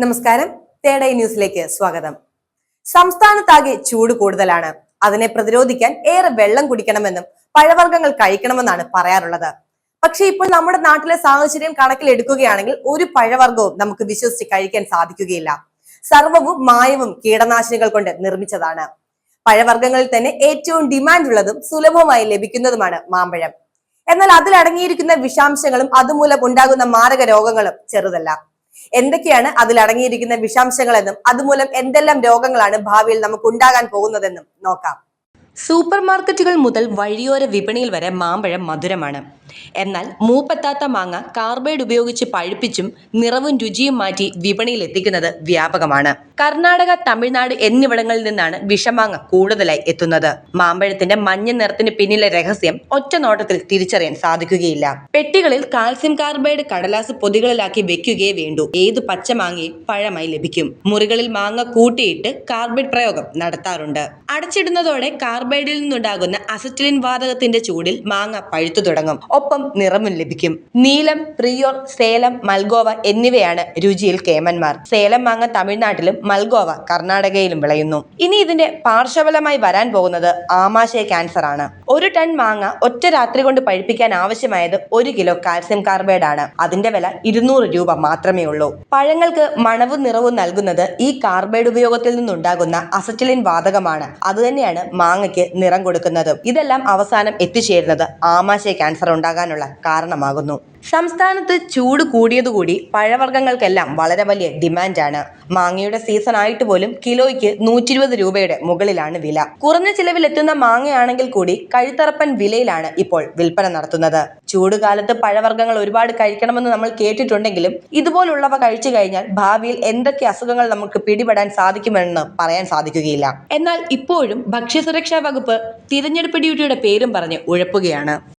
നമസ്കാരം. തേടൈ ന്യൂസിലേക്ക് സ്വാഗതം. സംസ്ഥാനത്താകെ ചൂട് കൂടുതലാണ്. അതിനെ പ്രതിരോധിക്കാൻ ഏറെ വെള്ളം കുടിക്കണമെന്നും പഴവർഗങ്ങൾ കഴിക്കണമെന്നാണ് പറയാറുള്ളത്. പക്ഷെ ഇപ്പോൾ നമ്മുടെ നാട്ടിലെ സാഹചര്യം കണക്കിലെടുക്കുകയാണെങ്കിൽ ഒരു പഴവർഗവും നമുക്ക് വിശ്വസിച്ച് കഴിക്കാൻ സാധിക്കുകയില്ല. സർവവും മായവും കീടനാശിനികൾ കൊണ്ട് നിർമ്മിച്ചതാണ്. പഴവർഗങ്ങളിൽ തന്നെ ഏറ്റവും ഡിമാൻഡ് ഉള്ളതും സുലഭമായി ലഭിക്കുന്നതുമാണ് മാമ്പഴം. എന്നാൽ അതിലടങ്ങിയിരിക്കുന്ന വിഷാംശങ്ങളും അതുമൂലം ഉണ്ടാകുന്ന മാരക രോഗങ്ങളും ചെറുതല്ല. എന്തൊക്കെയാണ് അതിൽ അടങ്ങിയിരിക്കുന്ന വിഷാംശങ്ങളെന്നും അതുമൂലം എന്തെല്ലാം രോഗങ്ങളാണ് ഭാവിയിൽ നമുക്ക് ഉണ്ടാകാൻ പോകുന്നതെന്നും നോക്കാം. സൂപ്പർ മാർക്കറ്റുകൾ മുതൽ വഴിയോര വിപണിയിൽ വരെ മാമ്പഴം മധുരമാണ്. എന്നാൽ മൂപ്പെത്താത്ത മാങ്ങ കാർബൈഡ് ഉപയോഗിച്ച് പഴുപ്പിച്ചും നിറവും രുചിയും മാറ്റി വിപണിയിൽ എത്തിക്കുന്നത് വ്യാപകമാണ്. കർണാടക തമിഴ്നാട് എന്നിവിടങ്ങളിൽ നിന്നാണ് വിഷമാങ്ങ കൂടുതലായി എത്തുന്നത്. മാമ്പഴത്തിന്റെ മഞ്ഞ നിറത്തിന് പിന്നിലെ രഹസ്യം ഒറ്റ നോട്ടത്തിൽ തിരിച്ചറിയാൻ സാധിക്കുകയില്ല. പെട്ടികളിൽ കാൽസ്യം കാർബൈഡ് കടലാസ് പൊതികളിലാക്കി വെക്കുകയേ വേണ്ടു. ഏത് പച്ചമാങ്ങയും പഴമായി ലഭിക്കും. മുറികളിൽ മാങ്ങ കൂട്ടിയിട്ട് കാർബൈഡ് പ്രയോഗം നടത്താറുണ്ട്. അടച്ചിടുന്നതോടെ കാർബൈഡിൽ നിന്നുണ്ടാകുന്ന അസറ്റിലിൻ വാതകത്തിന്റെ ചൂടിൽ മാങ്ങ പഴുത്തു തുടങ്ങും. ഒപ്പം നിറമും ലഭിക്കും. നീലം പ്രിയോർ സേലം മൽഗോവ എന്നിവയാണ് രുചിയിൽ കേമന്മാർ. സേലം മാങ്ങ തമിഴ്നാട്ടിലും മൽഗോവ കർണാടകയിലും വിളയുന്നു. ഇനി ഇതിന്റെ പാർശ്വഫലമായി വരാൻ പോകുന്നത് ആമാശയ ക്യാൻസർ ആണ്. ഒരു ടൺ മാങ്ങ ഒറ്റ രാത്രി കൊണ്ട് പഴുപ്പിക്കാൻ ആവശ്യമായത് ഒരു കിലോ കാൽസ്യം കാർബൈഡ് ആണ്. അതിന്റെ വില ഇരുന്നൂറ് രൂപ മാത്രമേ ഉള്ളൂ. പഴങ്ങൾക്ക് മണവും നിറവും നൽകുന്നത് ഈ കാർബൈഡ് ഉപയോഗത്തിൽ നിന്നുണ്ടാകുന്ന അസറ്റിലിൻ വാതകമാണ്. അതുതന്നെയാണ് മാങ്ങയ്ക്ക് നിറം കൊടുക്കുന്നത്. ഇതെല്ലാം അവസാനം എത്തിച്ചേരുന്നത് ആമാശയ ക്യാൻസർ ഉണ്ടാകാനുള്ള കാരണമാകുന്നു. സംസ്ഥാനത്ത് ചൂട് കൂടിയതുകൂടി പഴവർഗങ്ങൾക്കെല്ലാം വളരെ വലിയ ഡിമാൻഡാണ്. മാങ്ങയുടെ സീസൺ ആയിട്ട് പോലും കിലോയ്ക്ക് നൂറ്റി ഇരുപത് രൂപയുടെ മുകളിലാണ് വില. കുറഞ്ഞ ചിലവിൽ എത്തുന്ന മാങ്ങയാണെങ്കിൽ കൂടി കഴുത്തറപ്പൻ വിലയിലാണ് ഇപ്പോൾ വിൽപ്പന നടത്തുന്നത്. ചൂടുകാലത്ത് പഴവർഗങ്ങൾ ഒരുപാട് കഴിക്കണമെന്ന് നമ്മൾ കേട്ടിട്ടുണ്ടെങ്കിലും ഇതുപോലുള്ളവ കഴിച്ചു കഴിഞ്ഞാൽ ഭാവിയിൽ എന്തൊക്കെ അസുഖങ്ങൾ നമുക്ക് പിടിപെടാൻ സാധിക്കുമെന്ന് പറയാൻ സാധിക്കുകയില്ല. എന്നാൽ ഇപ്പോഴും ഭക്ഷ്യസുരക്ഷാ വകുപ്പ് തിരഞ്ഞെടുപ്പ് ഡ്യൂട്ടിയുടെ പേരും പറഞ്ഞ് ഉഴപ്പുകയാണ്.